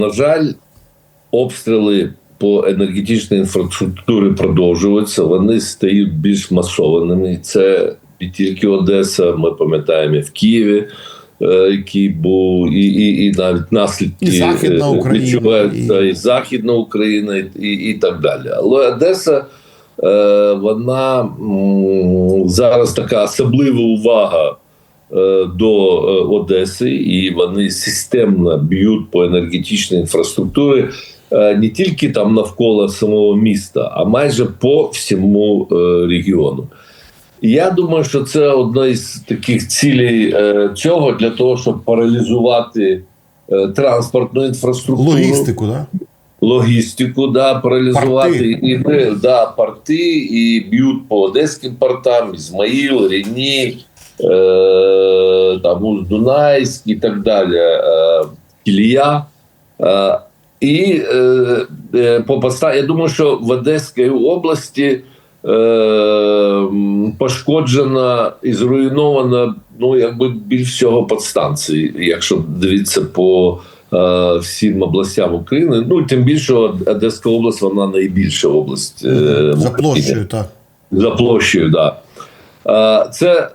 На жаль, обстріли по енергетичній інфраструктурі продовжуються. Вони стають більш масованими. Це не тільки Одеса, ми пам'ятаємо і в Києві. е, Який був і, і, і навіть наслідки І Західна е, Україна, відчуваються, і- і Західна Україна, і, і, і так далі. Але Одеса е, вона зараз така особлива увага до е, Одеси, і вони системно б'ють по енергетичній інфраструктурі е, не тільки там навколо самого міста, а майже по всьому е, регіону. Я думаю, що це одна із таких цілей е, цього для того, щоб паралізувати е, транспортну інфраструктуру Логістику, да? логістику, да, паралізувати Порти. і да, порти, і б'ють по одеським портам, Ізмаїл, Рені, е, там Усть-Дунайськ і так далі, е, Кілія. Е, і е, е, по поста, я думаю, що в Одеській області е, пошкоджена і зруйнована ну, якби більш всього подстанції, якщо дивитися по е, всім областям України. Ну тим більше Одеська область, вона найбільша область е, За площею, так. За площею, да. Е, Це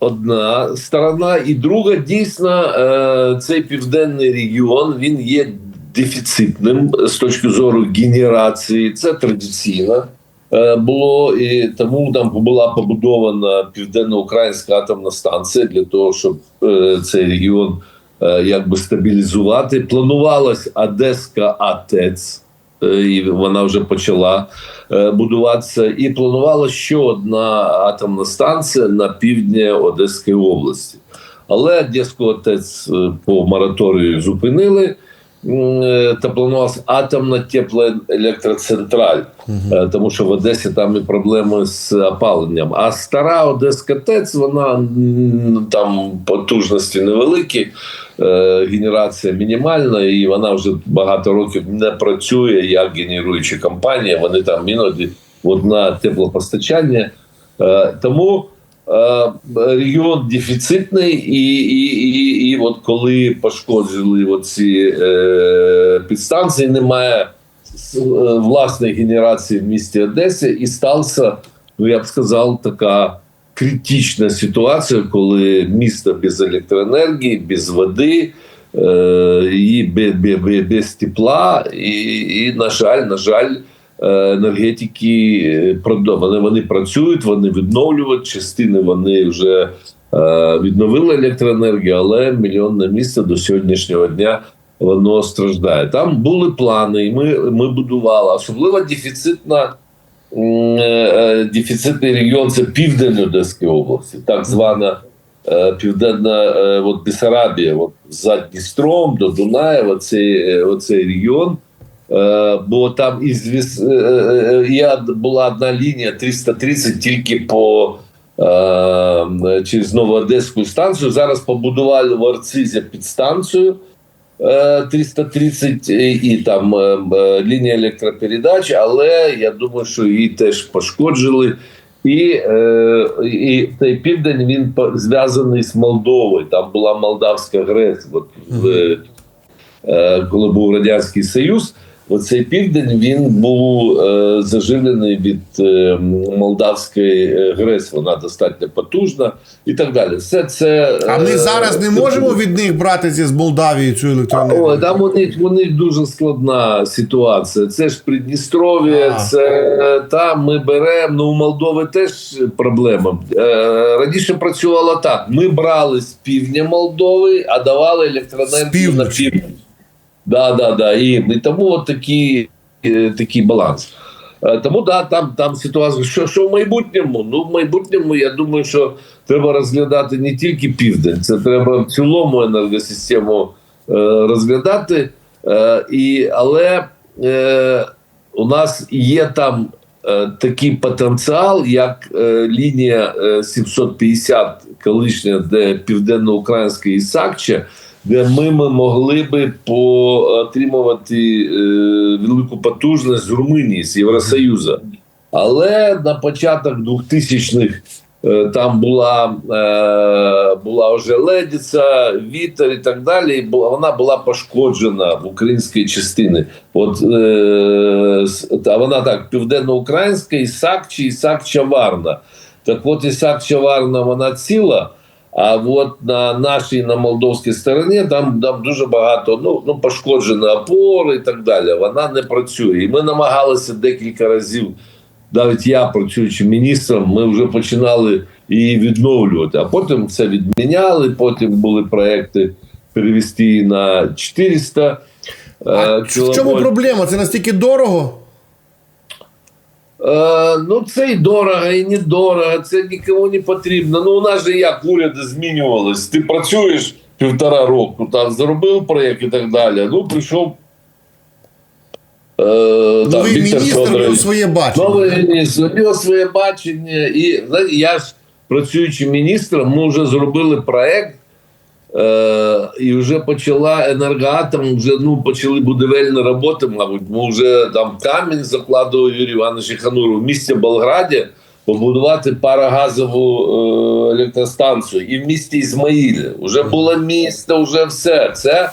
одна сторона, і друга дійсно е, цей південний регіон він є дефіцитним з точки зору генерації. Це традиційно е, було, і тому там була побудована південноукраїнська атомна станція для того, щоб е, цей регіон якби стабілізувати. Планувалась Одеська АТЕЦ. Е, І вона вже почала е, будуватися, і планувала ще одна атомна станція на півдні Одеської області. Але Одеську АТЕЦ е, по мораторію зупинили. Е, Та планувалася атомна теплоелектроцентраль, Е, тому що в Одесі там і проблеми з опаленням. А стара Одеська ТЕЦ, вона там потужності невеликі, е, генерація мінімальна, і вона вже багато років не працює як генеруюча компанія. Вони там іноді одна теплопостачання. Тому регіон дефіцитний, і, і, і, і от коли пошкоджили оці е, підстанції, немає е, власної генерації в місті Одесі, і стався, ну я б сказав, така критична ситуація, коли місто без електроенергії, без води. е, І без, без, тепла, і, і на жаль, на жаль, енергетики е, вони, вони працюють, вони відновлюють частини. Вони вже е, відновили електроенергію, але мільйонне місто до сьогоднішнього дня воно страждає. Там були плани, і ми, ми будували. Особливо дефіцитна е, е, дефіцитний регіон це південь Одеської області, так звана е, південна е, от Бесарабія, от за Дністром до Дунаєва, цей, е, оцей регіон. Е, Бо там із віс- е, е, була одна лінія 330 тільки по через Новоодеську станцію. Зараз побудували в Арцизі підстанцію е, 330 і, там лінія електропередач, але я думаю, що її теж пошкоджили. І, і цей південь він зв'язаний з Молдовою. Там була молдавська ГРЕС. От, коли був Радянський Союз, оцей південь він був е, заживлений від е, молдавської е, ГРЕС. Вона достатньо потужна і так далі. Все це А ми е, зараз не це можемо буде. від них брати з Молдавії цю О, електроенергію. там у них, у них дуже складна ситуація. Це ж Придністров'я, це е, там ми беремо. Ну у Молдови теж проблема. Е, раніше працювало так: ми брали з півдня Молдови, а давали електроенергію на південь. Да, да, да. І, і тому от такий, е, такий баланс. Е, Тому да, там, там ситуація. Що, що в майбутньому? Ну, в майбутньому, я думаю, що треба розглядати не тільки південь, це треба в цілому енергосистему е, розглядати. Е, і, але е, у нас є там е, такий потенціал, як е, лінія е, 750, колишня, де південно-українська і Сакча, де ми, могли би отримувати е, велику потужність з Румунії, з Євросоюзу. Але на початок 2000-х Е, Там була, е, була вже ледиця, вітер і так далі. Вона була пошкоджена в українській частині. От, е, вона так, південноукраїнська, Ісак чи Ісак Чаварна. Так от Ісак Чаварна вона ціла. А от на нашій на молдовській стороні там, там дуже багато ну, ну, пошкоджені опори і так далі. Вона не працює. І ми намагалися декілька разів, навіть я, працюючи міністром, ми вже починали її відновлювати. А потім це відміняли. Потім були проекти перевести її на 400 А е, в чому проблема? Це настільки дорого? Е, ну, це і дорого, і недорого, це нікому не потрібно. Ну, у нас же як уряди змінювались. Ти працюєш півтора року, там зробив проєкт і так далі. Ну, прийшов. Е, Новий міністр був своє бачення. Новий міністр, нього своє бачення. І знаєте, я ж працюючи міністром, ми вже зробили проект. Е, і вже почала енергоатом, вже ну почали будівельні роботи. Мабуть, ми вже там камінь закладував Юрій Іванович Хануров в місті Болграді побудувати парогазову е, електростанцію і в місті Ізмаїлі. Вже було місто, вже все. Це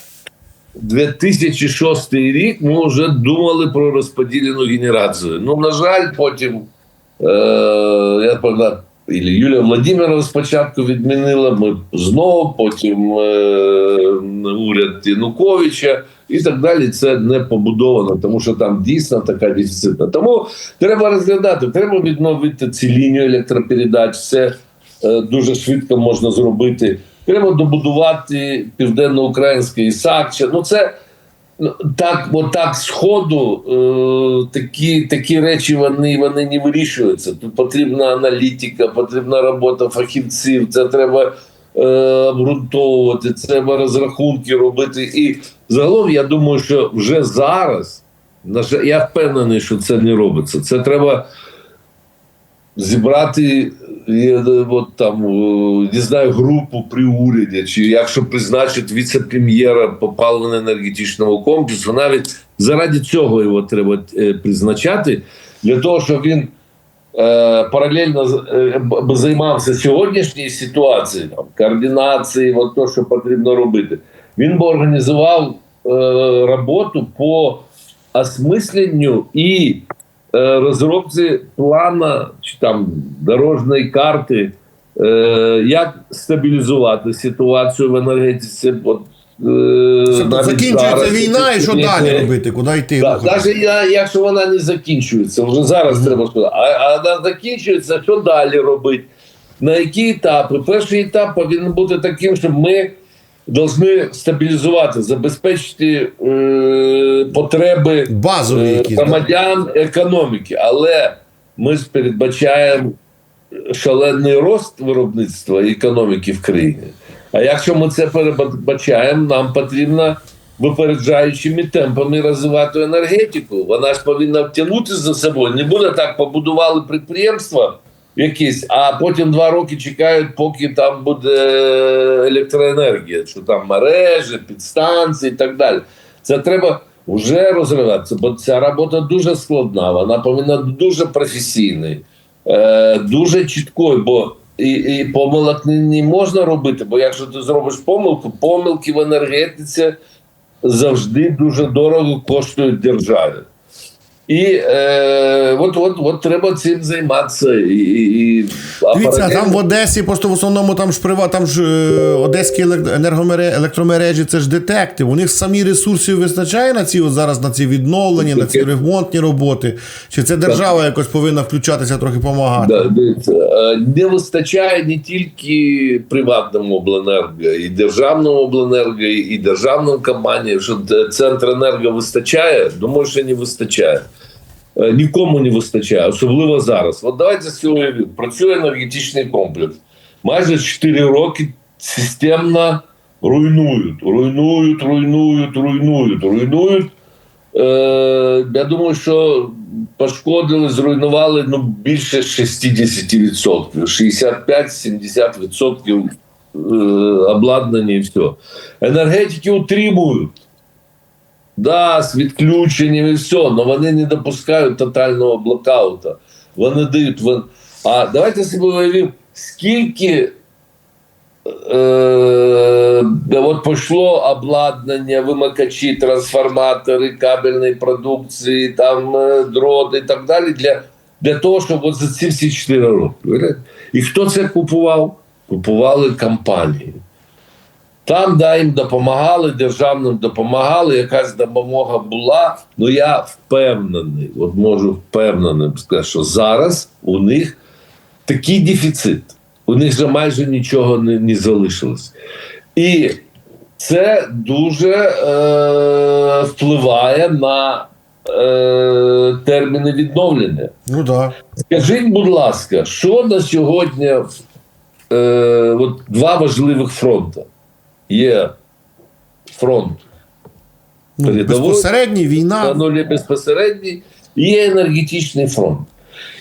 2006 рік. Ми вже думали про розподілену генерацію. Ну, на жаль, потім е, я пам'ятаю, Юлія Владимирова спочатку відмінила, ми знову, потім е, уряд Януковича і так далі. Це не побудовано, тому що там дійсно така дефіцитна. Тому треба розглядати, треба відновити ці лінії електропередач. Це е, дуже швидко можна зробити. Треба добудувати південноукраїнський Ісакча. Ну це так, отак сходу, е, такі, такі речі вони, вони не вирішуються. Тут потрібна аналітика, потрібна робота фахівців. Це треба е, обґрунтовувати, треба розрахунки робити. І загалом я думаю, що вже зараз я впевнений, що це не робиться. Це треба зібрати е, от там, е, не знаю, групу при уряді, чи якщо призначить віце-прем'єра по паливно-енергетичному комплексу, навіть заради цього його треба е, призначати, для того, щоб він е, паралельно е, займався сьогоднішньою ситуацією, там, координацією, от то, що потрібно робити. Він би організував е, роботу по осмисленню і е, розробці плана чи там дорожньої карти, е, як стабілізувати ситуацію в енергетиці. От, е, Щоб Закінчується зараз. війна, і що далі робити? Куди йти? Да, навіть якщо вона не закінчується, вже зараз треба сказати. А, а вона закінчується, що далі робити? На які етапи? Перший етап повинен бути таким, щоб ми повинні стабілізувати, забезпечити е, потреби Базові е, якісь. громадян економіки. Але ми ж передбачаємо шалений рост виробництва і економіки в країні. А якщо ми це передбачаємо, нам потрібно випереджаючими темпами розвивати енергетику. Вона ж повинна втягнути за собою. Не буде так, побудували підприємства якісь, а потім два роки чекають, поки там буде електроенергія, що там мережі, підстанції і так далі. Це треба вже розриватися, бо ця робота дуже складна, вона повинна дуже професійною, е, дуже чіткою, бо і, і помилок не, можна робити, бо якщо ти зробиш помилку, помилки в енергетиці завжди дуже дорого коштують державі. І е, от, от, от треба цим займатися. І, і, Дивіться, а там в Одесі просто в основному там ж прива, там ж е, одеські енергомере- електромережі, це ж детекти. У них самі ресурсів вистачає на ці от зараз на ці відновлення, на ці ремонтні роботи. Чи це держава якось повинна включатися трохи допомагати? Да, дивіться, е, не вистачає не тільки приватному обленерго, і державному обленерго, і державним компаніям, що д- Центренерго вистачає, думаю, що не вистачає. Е, Нікому не вистачає, особливо зараз. От давайте сьогодні працює енергетичний комплекс. Майже 4 роки системно руйнують, руйнують, руйнують, руйнують, руйнують. Е, я думаю, що пошкодили, зруйнували ну, більше 60%, 65-70% е, обладнання і все. Енергетики утримують. Да, з відключенням і все, але вони не допускають тотального блокаута. Вони дають. вон- А давайте собі уявимо, скільки е, от пішло обладнання, вимикачі, трансформатори, кабельної продукції, там е, дроти і так далі для, для того, щоб от за ці всі 4 роки. І хто це купував? Купували компанії. Там, да, їм допомагали, державним допомагали, якась допомога була. Ну я впевнений, от можу впевненим сказати, що зараз у них такий дефіцит. У них вже майже нічого не, не залишилось. І це дуже е, впливає на е, терміни відновлення. Ну так. Скажіть, будь ласка, що на сьогодні е, от два важливих фронти? Є фронт Ну, безпосередній на війна. нулі безпосередній, є енергетичний фронт.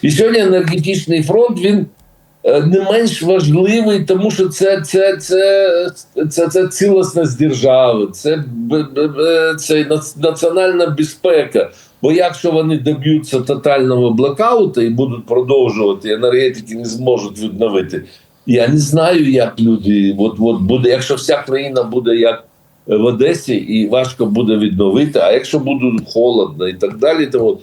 І сьогодні енергетичний фронт він е, не менш важливий, тому що це, це, це, це, це цілісність держави, це, б- це національна безпека. Бо якщо вони доб'ються тотального блокауту і будуть продовжувати, енергетики не зможуть відновити. Я не знаю, як люди. От, от буде, якщо вся країна буде як в Одесі, і важко буде відновити, а якщо буде холодно і так далі, то от.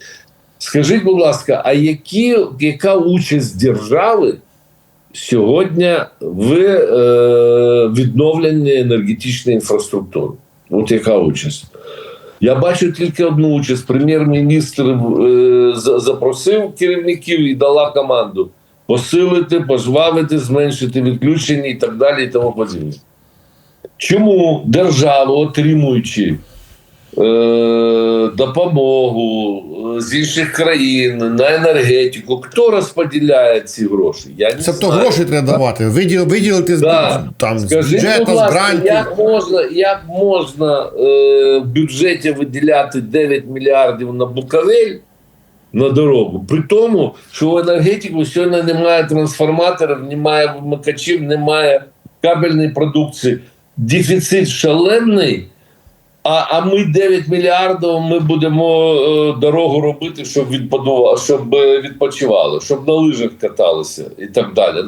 Скажіть, будь ласка, а які, яка участь держави сьогодні в е, відновленні енергетичної інфраструктури? От яка участь? Я бачу тільки одну участь. Прем'єр-міністр е, запросив керівників і дала команду посилити, пожвавити, зменшити відключення і так далі, і тому подібне. Чому держава, отримуючи е, допомогу е, з інших країн на енергетику, хто розподіляє ці гроші? Я не Тобто знаю. гроші треба давати. Виділ, виділити з, Да. там, з бюджету, будь з ласка, грантів. як можна, як можна е, в бюджеті виділяти 9 мільярдів на Буковель на дорогу, при тому, що в енергетику сьогодні немає трансформаторів, немає вимикачів, немає кабельної продукції. Дефіцит шалений. А, а ми 9 мільярдів ми будемо е, дорогу робити, щоб відподували, щоб е, відпочивали, щоб на лижах каталися і так далі.